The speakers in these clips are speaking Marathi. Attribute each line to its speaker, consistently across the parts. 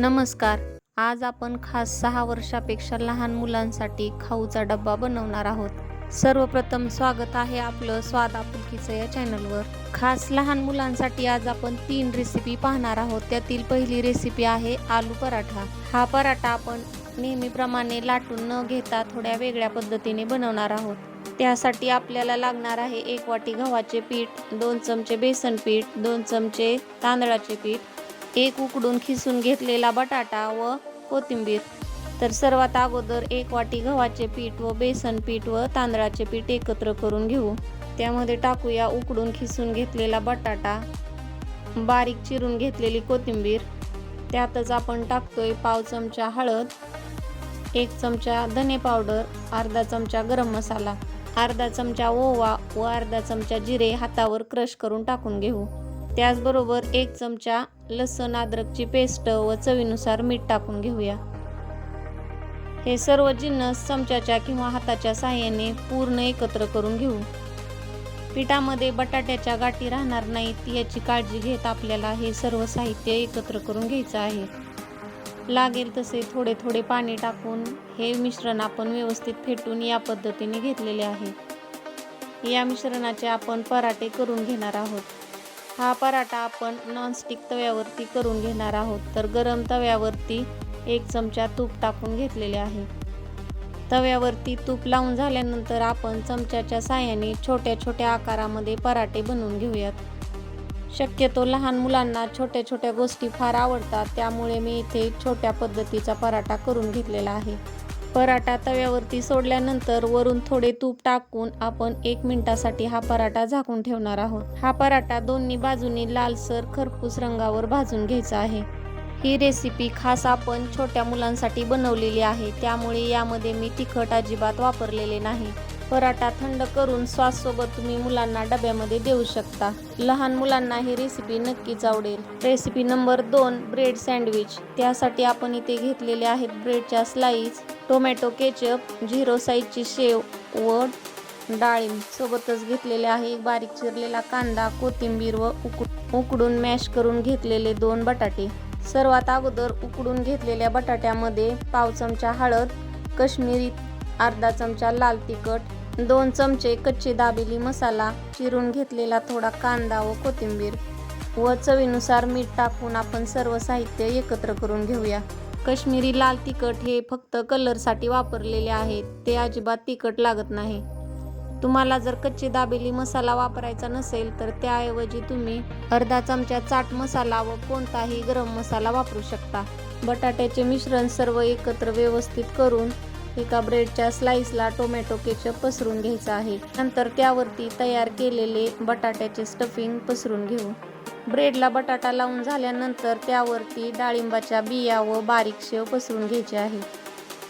Speaker 1: नमस्कार. आज आपण खास सहा वर्षापेक्षा लहान मुलांसाठी खाऊचा डब्बा बनवणार आहोत. सर्वप्रथम स्वागत आहे आपलं स्वाद आपुलकीचं या चॅनलवर. खास लहान मुलांसाठी आज आपण तीन रेसिपी पाहणार आहोत. त्यातील पहिली रेसिपी आहे आलू पराठा. हा पराठा आपण नेहमीप्रमाणे लाटून न घेता थोड्या वेगळ्या पद्धतीने बनवणार आहोत. त्यासाठी आपल्याला लागणार आहे एक वाटी गव्हाचे पीठ दोन चमचे बेसन पीठ दोन चमचे तांदळाचे पीठ एक उकडून खिसून घेतलेला बटाटा व कोथिंबीर. तर सर्वात अगोदर एक वाटी गव्हाचे पीठ व बेसन पीठ व तांदळाचे पीठ एकत्र करून घेऊ. त्यामध्ये टाकूया उकडून खिसून घेतलेला बटाटा. बारीक चिरून घेतलेली कोथिंबीर. त्यातच आपण टाकतोय पाव चमचा हळद एक चमचा धने पावडर अर्धा चमचा गरम मसाला. अर्धा चमचा ओवा व अर्धा चमचा जिरे हातावर क्रश करून टाकून घेऊ. त्याचबरोबर एक चमचा लसण अद्रकची पेस्ट व चवीनुसार मीठ टाकून घेऊया. हे सर्व जिन्नस चमच्याच्या किंवा हाताच्या साह्याने पूर्ण एकत्र करून घेऊ. पिठामध्ये बटाट्याच्या गाठी राहणार नाहीत याची काळजी घेत आपल्याला हे सर्व साहित्य एकत्र करून घ्यायचं आहे. लागेल तसे थोडे थोडे पाणी टाकून हे मिश्रण आपण व्यवस्थित फेटून या पद्धतीने घेतलेले आहे. या मिश्रणाचे आपण पराठे करून घेणार आहोत. हा पराठा आपण नॉनस्टिक तव्यावरती करून घेणार आहोत. तर गरम तव्यावरती एक चमचा तूप टाकून घेतलेले आहे. तव्यावरती तूप लावून झाल्यानंतर आपण चमच्याच्या साह्याने छोट्या छोट्या आकारामध्ये पराठे बनवून घेऊयात. शक्यतो लहान मुलांना छोट्या छोट्या गोष्टी फार आवडतात त्यामुळे मी इथे छोट्या पद्धतीचा पराठा करून घेतलेला आहे. पराठा तव्यावरती सोडल्यानंतर वरून थोडे तूप टाकून आपण एक मिनिटासाठी हा पराठा झाकून ठेवणार आहोत. हा पराठा दोन्ही बाजूनी लालसर खरपूस रंगावर भाजून घ्यायचा आहे. ही रेसिपी खास आपण छोट्या मुलांसाठी बनवलेली आहे त्यामुळे यामध्ये मी तिखट अजिबात वापरलेले नाही. पराठा थंड करून सॉससोबत तुम्ही मुलांना डब्यामध्ये देऊ शकता. लहान मुलांना ही रेसिपी नक्कीच आवडेल. रेसिपी नंबर दोन ब्रेड सँडविच त्यासाठी आपण इथे घेतलेले आहेत ब्रेडच्या स्लाईस टोमॅटो केचप झिरो साईजची शेव व डाळिंब सोबतच घेतलेले आहे. एक बारीक चिरलेला कांदा कोथिंबीर व उकड उकडून मॅश करून घेतलेले दोन बटाटे. सर्वात अगोदर उकडून घेतलेल्या बटाट्यामध्ये पाव चमचा हळद कश्मीरी अर्धा चमचा लाल तिखट दोन चमचे कच्चे दाबेली मसाला चिरून घेतलेला थोडा कांदा व कोथिंबीर व चवीनुसार मीठ टाकून आपण सर्व साहित्य एकत्र करून घेऊया. कश्मीरी लाल तिखट हे फक्त कलरसाठी वापरलेले आहे ते अजिबात तिखट लागत नाही. तुम्हाला जर कच्ची दाबेली मसाला वापरायचा नसेल तर त्याऐवजी तुम्ही अर्धा चमचा चाट मसाला व कोणताही गरम मसाला वापरू शकता. बटाट्याचे मिश्रण सर्व एकत्र व्यवस्थित करून एका ब्रेडच्या स्लाइसला टोमॅटो केचप पसरून घ्यायचा आहे. नंतर त्यावरती तयार केलेले बटाट्याचे स्टफिंग पसरून घेऊ. ब्रेडला बटाटा लावून झाल्यानंतर त्यावरती डाळिंबाच्या बिया व बारीक शेव पसरून घ्यायचे आहे.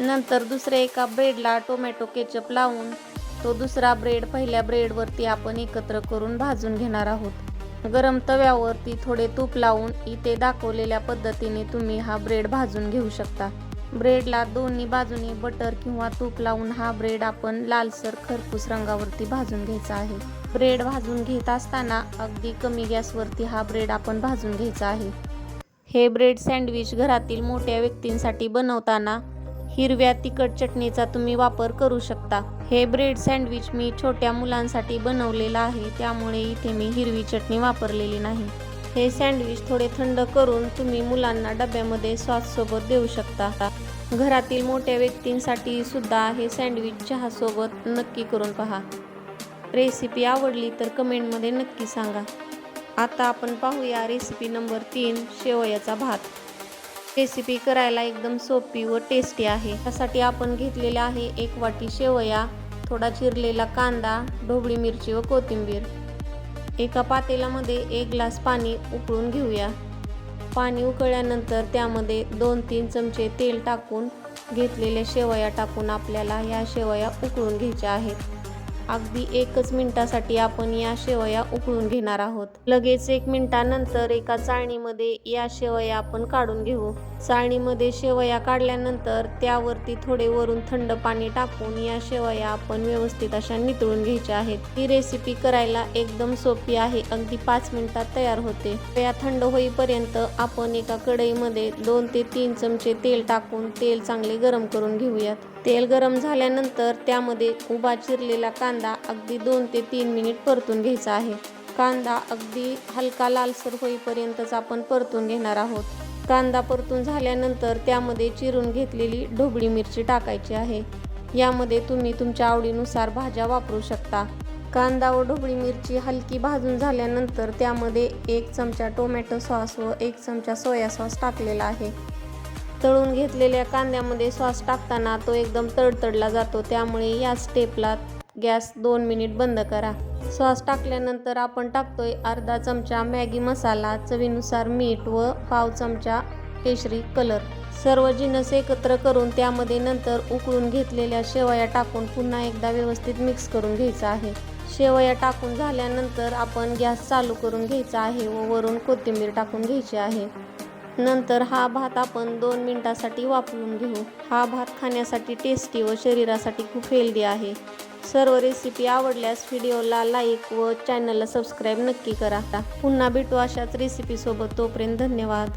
Speaker 1: नंतर दुसऱ्या एका ब्रेडला टोमॅटो केचप लावून तो दुसरा ब्रेड पहिल्या ब्रेडवरती आपण एकत्र करून भाजून घेणार आहोत. गरम तव्यावरती थोडे तूप लावून इथे दाखवलेल्या पद्धतीने तुम्ही हा ब्रेड भाजून घेऊ शकता. ब्रेडला दोन्ही बाजूनी बटर किंवा तूप लावून हा ब्रेड आपण लालसर खरपूस रंगावरती भाजून घ्यायचा आहे. ब्रेड भाजून घेत असताना अगदी कमी गॅसवरती हा ब्रेड आपण भाजून घ्यायचा आहे. हे ब्रेड सँडविच घरातील मोठ्या व्यक्तींसाठी बनवताना हिरव्या तिखट चटणीचा तुम्ही वापर करू शकता. हे ब्रेड सँडविच मी छोट्या मुलांसाठी बनवलेलं आहे त्यामुळे इथे मी हिरवी चटणी वापरलेली नाही. हे सँडविच थोडे थंड करून तुम्ही मुलांना डब्यामध्ये सॉससोबत देऊ शकता. घरातील मोठ्या व्यक्तींसाठी सुद्धा हे सँडविच चहासोबत नक्की करून पहा. रेसिपी आवडली तर कमेंटमध्ये नक्की सांगा. आता आपण पाहूया रेसिपी नंबर तीन शेवयाचा भात. रेसिपी करायला एकदम सोपी व टेस्टी आहे. त्यासाठी आपण घेतलेले आहे एक वाटी शेवया थोडा चिरलेला कांदा ढोबळी मिरची व कोथिंबीर. एका पातेल्यामध्ये एक ग्लास पाणी उकळून घेऊया. पाणी उकळल्यानंतर त्यामध्ये दोन तीन चमचे तेल टाकून घेतलेल्या शेवया टाकून आपल्याला या शेवया उकळून घ्यायच्या आहेत. अगदी एकच मिनिटासाठी आपण या शेवया उकळून घेणार आहोत. लगेच एक मिनिटानंतर एका चाळणीमध्ये या शेवया आपण काढून घेऊ. चाळणीमध्ये शेवया काढल्यानंतर त्यावरती थोडे वरून थंड पाणी टाकून या शेवया आपण व्यवस्थित अशा नितळून घ्यायच्या आहेत. ही रेसिपी करायला एकदम सोपी आहे. अगदी पाच मिनिटात तयार होते. शेवया थंड होईपर्यंत आपण एका कढईमध्ये दोन ते तीन चमचे तेल टाकून तेल चांगले गरम करून घेऊयात. तेल गरम झाल्यानंतर त्यामध्ये उभा चिरलेला कांदा अगदी दोन ते तीन मिनिट परतून घ्यायचा आहे. कांदा अगदी हलका लालसर होईपर्यंतच आपण परतून घेणार आहोत. कांदा परतून झाल्यानंतर त्यामध्ये चिरून घेतलेली ढोबळी मिरची टाकायची आहे. यामध्ये तुम्ही तुमच्या आवडीनुसार भाज्या वापरू शकता. कांदा व ढोबळी मिरची हलकी भाजून झाल्यानंतर त्यामध्ये एक चमचा टोमॅटो सॉस व एक चमचा सोया सॉस टाकलेला आहे. तळून घेतलेल्या कांद्यामध्ये सॉस टाकताना तो एकदम तडतडला जातो. त्यामुळे या स्टेपला गॅस दोन मिनिट बंद करा. सॉस टाकल्यानंतर आपण टाकतोय अर्धा चमचा मॅगी मसाला चवीनुसार मीठ व पाव चमचा केशरी कलर सर्व जिनस एकत्र करून त्यामध्ये नंतर उकळून घेतलेल्या शेवया टाकून पुन्हा एकदा व्यवस्थित मिक्स करून घ्यायचं आहे. शेवया टाकून झाल्यानंतर आपण गॅस चालू करून घ्यायचा आहे व वरून कोथिंबीर टाकून घ्यायची आहे. नंतर हा भात आपण दोन मिनटासाठी वापरून घेऊ. हा भात खाण्यासाठी टेस्टी व शरीरासाठी खूप हेल्दी आहे. सर्व रेसिपी आवडल्यास व्हिडिओला लाईक व चॅनलला सबस्क्राईब नक्की करा. पुन्हा भेटू अशाच रेसिपीसोबत तोपर्यंत धन्यवाद.